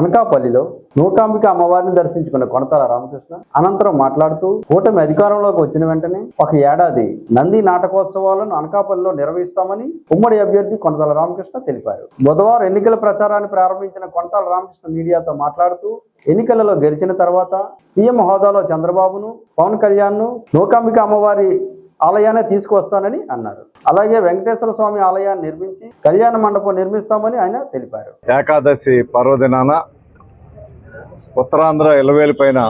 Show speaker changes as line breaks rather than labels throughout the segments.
అనకాపల్లిలో నూకాంబిక అమ్మవారిని దర్శించుకున్న కొనతల రామకృష్ణ అనంతరం మాట్లాడుతూ కూటమి అధికారంలోకి వచ్చిన వెంటనే ఒక ఏడాది నంది నాటకోత్సవాలను అనకాపల్లిలో నిర్వహిస్తామని ఉమ్మడి అభ్యర్థి కొనతల రామకృష్ణ తెలిపారు. బుధవారం ఎన్నికల ప్రచారాన్ని ప్రారంభించిన కొనతల రామకృష్ణ మీడియాతో మాట్లాడుతూ ఎన్నికలలో గెలిచిన తర్వాత సీఎం హోదాలో చంద్రబాబును పవన్ కళ్యాణ్ను నూకాంబిక అమ్మవారి ఆలయాన్ని తీసుకువస్తానని అన్నారు. అలాగే వెంకటేశ్వర స్వామి ఆలయాన్ని నిర్మించి కళ్యాణ మండపం నిర్మిస్తామని ఆయన తెలిపారు.
ఏకాదశి పర్వదినాన ఉత్తరాంధ్ర ఇలవేలు పైన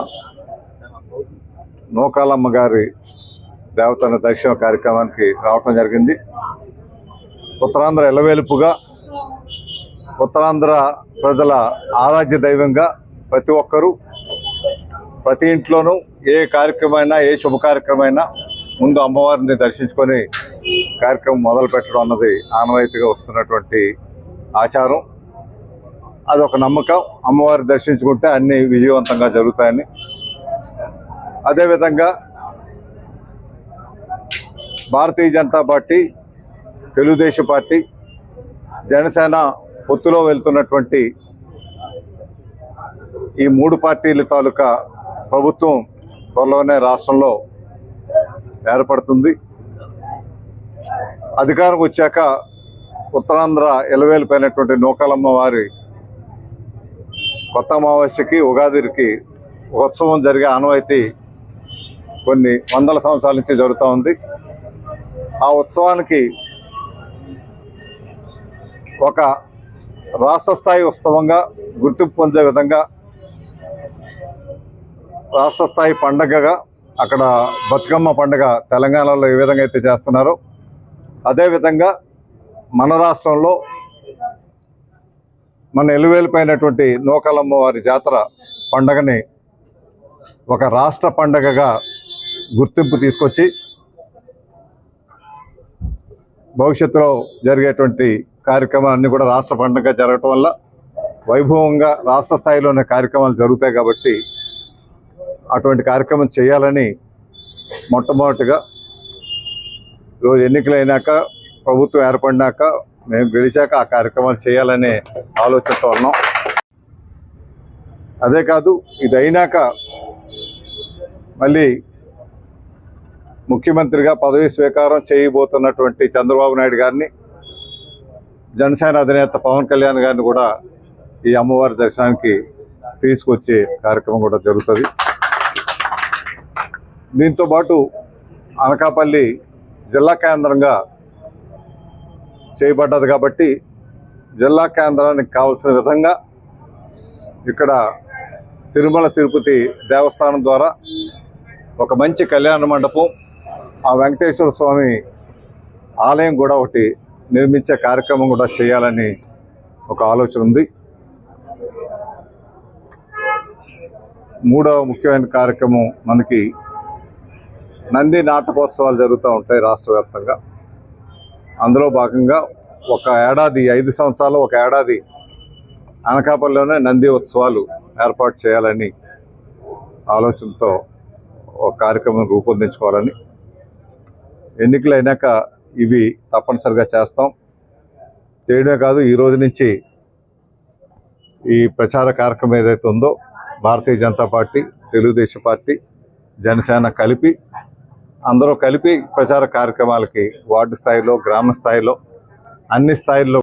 నూకాలమ్మ గారి దేవతల దర్శన కార్యక్రమానికి రావటం జరిగింది. ఉత్తరాంధ్ర ఇలవేలుపుగా ఉత్తరాంధ్ర ప్రజల ఆరాధ్య దైవంగా ప్రతి ఒక్కరూ ప్రతి ఇంట్లోనూ ఏ కార్యక్రమైనా ఏ శుభకార్యక్రమైనా ముందు అమ్మవారిని దర్శించుకొని కార్యక్రమం మొదలు పెట్టడం అన్నది ఆనవాయితీగా వస్తున్నటువంటి ఆచారం. అది ఒక నమ్మకం. అమ్మవారిని దర్శించుకుంటే అన్ని విజయవంతంగా జరుగుతాయని. అదేవిధంగా భారతీయ జనతా పార్టీ తెలుగుదేశం పార్టీ జనసేన పొత్తులో వెళ్తున్నటువంటి ఈ మూడు పార్టీల తాలూకా ప్రభుత్వం త్వరలోనే రాష్ట్రంలో ఏర్పడుతుంది. అధికారం వచ్చాక ఉత్తరాంధ్ర ఎలవేలిపోయినటువంటి నూకాలమ్మ వారి కొత్త అమావాస్యకి ఉగాదికి ఉత్సవం జరిగే ఆనవాయితీ కొన్ని వందల సంవత్సరాల నుంచి జరుగుతూ ఉంది. ఆ ఉత్సవానికి ఒక రాష్ట్ర స్థాయి ఉత్సవంగా గుర్తింపు పొందే విధంగా రాష్ట్ర స్థాయి పండగగా అక్కడ బతుకమ్మ పండుగ తెలంగాణలో ఏ విధంగా అయితే చేస్తున్నారో అదేవిధంగా మన రాష్ట్రంలో మన ఎలువేలిపోయినటువంటి నూకలమ్మ వారి జాతర పండగని ఒక రాష్ట్ర పండగగా గుర్తింపు తీసుకొచ్చి భవిష్యత్తులో జరిగేటువంటి కార్యక్రమాలన్నీ కూడా రాష్ట్ర పండుగ జరగటం వల్ల వైభవంగా రాష్ట్ర స్థాయిలోనే కార్యక్రమాలు జరుగుతాయి కాబట్టి అటువంటి కార్యక్రమం చేయాలని మొట్టమొదటిగా రోజు ఎన్నికలు అయినాక ప్రభుత్వం ఏర్పడినాక మేము గెలిచాక ఆ కార్యక్రమాలు చేయాలనే ఆలోచనతో ఉన్నాం. అదే కాదు ఇది అయినాక మళ్ళీ ముఖ్యమంత్రిగా పదవి స్వీకారం చేయబోతున్నటువంటి చంద్రబాబు నాయుడు గారిని జనసేన అధినేత పవన్ కళ్యాణ్ గారిని కూడా ఈ అమ్మవారి దర్శనానికి తీసుకొచ్చే కార్యక్రమం కూడా జరుగుతుంది. దీంతో పాటు అనకాపల్లి జిల్లా కేంద్రంగా చేయబడ్డది కాబట్టి జిల్లా కేంద్రానికి కావాల్సిన విధంగా ఇక్కడ తిరుమల తిరుపతి దేవస్థానం ద్వారా ఒక మంచి కళ్యాణ మండపం ఆ వెంకటేశ్వర స్వామి ఆలయం కూడా ఒకటి నిర్మించే కార్యక్రమం కూడా చేయాలని ఒక ఆలోచన ఉంది. మూడవ ముఖ్యమైన కార్యక్రమం మనకి నంది నాటకోత్సవాలు జరుగుతూ ఉంటాయి రాష్ట్ర వ్యాప్తంగా. అందులో భాగంగా ఒక ఏడాది ఐదు సంవత్సరాలు ఒక ఏడాది అనకాపల్లిలోనే నంది ఉత్సవాలు ఏర్పాటు చేయాలని ఆలోచనతో ఒక కార్యక్రమం రూపొందించుకోవాలని. ఎన్నికలు అయినాక ఇవి తప్పనిసరిగా చేస్తాం. చేయడమే కాదు ఈ రోజు నుంచి ఈ ప్రచార కార్యక్రమం ఏదైతే ఉందో భారతీయ జనతా పార్టీ తెలుగుదేశం పార్టీ జనసేన కలిపి అందరూ కలిపి ప్రచార కార్యక్రమాలకి వార్డు స్థాయిలో గ్రామ స్థాయిలో అన్ని స్థాయిల్లో